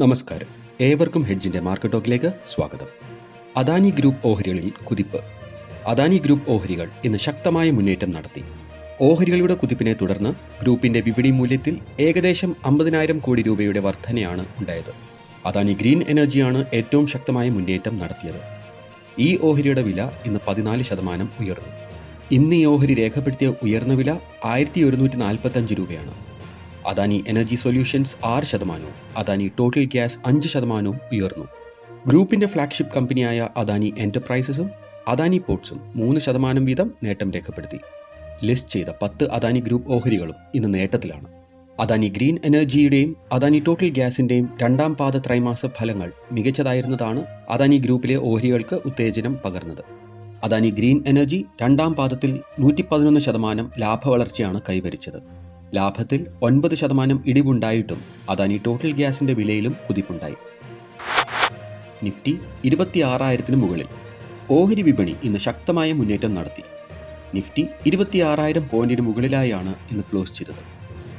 നമസ്കാരം. ഏവർക്കും ഹെഡ്ജിന്റെ മാർക്കറ്റ് ടോക്കിലേക്ക് സ്വാഗതം. അദാനി ഗ്രൂപ്പ് ഓഹരികളിൽ കുതിപ്പ്. അദാനി ഗ്രൂപ്പ് ഓഹരികൾ ഇന്ന് ശക്തമായ മുന്നേറ്റം നടത്തി. ഓഹരികളുടെ കുതിപ്പിനെ തുടർന്ന് ഗ്രൂപ്പിന്റെ വിപണി മൂല്യത്തിൽ ഏകദേശം അമ്പതിനായിരം കോടി രൂപയുടെ വർധനയാണ് ഉണ്ടായത്. അദാനി ഗ്രീൻ എനർജിയാണ് ഏറ്റവും ശക്തമായ മുന്നേറ്റം നടത്തിയത്. ഈ ഓഹരിയുടെ വില ഇന്ന് പതിനാല് ശതമാനം ഉയർന്നു. ഇന്ന് ഈ ഓഹരി രേഖപ്പെടുത്തിയ ഉയർന്ന വില ആയിരത്തി ഒരുന്നൂറ്റി നാൽപ്പത്തഞ്ച് രൂപയാണ്. അദാനി എനർജി സൊല്യൂഷൻസ് ആറ് ശതമാനവും അദാനി ടോട്ടൽ ഗ്യാസ് അഞ്ച് ശതമാനവും ഉയർന്നു. ഗ്രൂപ്പിന്റെ ഫ്ലാഗ്ഷിപ്പ് കമ്പനിയായ അദാനി എന്റർപ്രൈസസും അദാനി പോർട്സും മൂന്ന് ശതമാനം വീതം നേട്ടം രേഖപ്പെടുത്തി. ലിസ്റ്റ് ചെയ്ത പത്ത് അദാനി ഗ്രൂപ്പ് ഓഹരികളും ഇന്ന് നേട്ടത്തിലാണ്. അദാനി ഗ്രീൻ എനർജിയുടെയും അദാനി ടോട്ടൽ ഗ്യാസിന്റെയും രണ്ടാം പാദ ത്രൈമാസ ഫലങ്ങൾ മികച്ചതായിരുന്നതാണ് അദാനി ഗ്രൂപ്പിലെ ഓഹരികൾക്ക് ഉത്തേജനം പകർന്നത്. അദാനി ഗ്രീൻ എനർജി രണ്ടാം പാദത്തിൽ നൂറ്റി പതിനൊന്ന് ശതമാനം ലാഭവളർച്ചയാണ് കൈവരിച്ചത്. ലാഭത്തിൽ ഒൻപത് ശതമാനം ഇടിവുണ്ടായിട്ടും അദാനി ടോട്ടൽ ഗ്യാസിന്റെ വിലയിലും കുതിപ്പുണ്ടായി. നിഫ്റ്റി ഇരുപത്തിയാറായിരത്തിന് മുകളിൽ. ഓഹരി വിപണി ഇന്ന് ശക്തമായ മുന്നേറ്റം നടത്തി. നിഫ്റ്റി ഇരുപത്തിയാറായിരം പോയിന്റിന് മുകളിലായാണ് ഇന്ന് ക്ലോസ് ചെയ്തത്.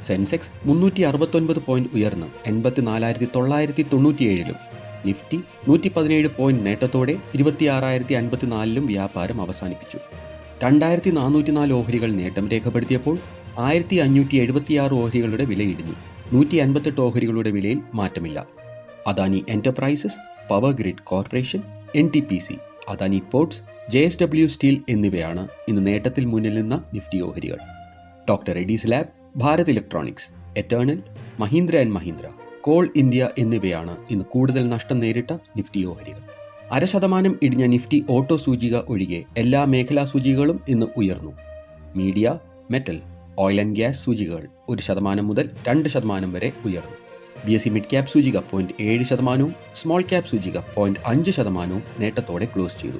സെൻസെക്സ് മുന്നൂറ്റി അറുപത്തൊൻപത് പോയിന്റ് ഉയർന്ന് എൺപത്തിനാലായിരത്തി തൊള്ളായിരത്തി തൊണ്ണൂറ്റിയേഴിലും നിഫ്റ്റി നൂറ്റി പതിനേഴ് പോയിന്റ് നേട്ടത്തോടെ ഇരുപത്തിയാറായിരത്തി അൻപത്തിനാലിലും വ്യാപാരം അവസാനിപ്പിച്ചു. രണ്ടായിരത്തി നാനൂറ്റി നാല് ഓഹരികൾ നേട്ടം രേഖപ്പെടുത്തിയപ്പോൾ ആയിരത്തി അഞ്ഞൂറ്റി എഴുപത്തിയാറ് ഓഹരികളുടെ വിലയിടിഞ്ഞു. നൂറ്റി അൻപത്തെട്ട് ഓഹരികളുടെ വിലയിൽ മാറ്റമില്ല. Adani Enterprises Power Grid Corporation N T P C Adani Ports J S W Steel എന്നിവയാണ് ഇന്ന് നേട്ടത്തിൽ മുന്നിൽ നിന്ന നിഫ്റ്റി ഓഹരികൾ. Doctor Reddy's Lab Bharat Electronics Eternal Mahindra and Mahindra Coal India എന്നിവയാണ് ഇന്ന് കൂടുതൽ നഷ്ടം നേരിട്ട നിഫ്റ്റി ഓഹരികൾ. അര ശതമാനം ഇടിഞ്ഞ നിഫ്റ്റി ഓട്ടോ സൂചിക ഒഴികെ എല്ലാ മേഖലാ സൂചികകളും ഇന്ന് ഉയർന്നു. Media metal oil and gas സൂചികകൾ ഒരു ശതമാനം മുതൽ രണ്ട് ശതമാനം വരെ ഉയർന്നു. B S E mid cap സൂചിക പോയിന്റ് ഏഴ് ശതമാനവും സ്മോൾ ക്യാപ് സൂചിക പോയിന്റ് അഞ്ച് ശതമാനവും നേട്ടത്തോടെ ക്ലോസ് ചെയ്തു.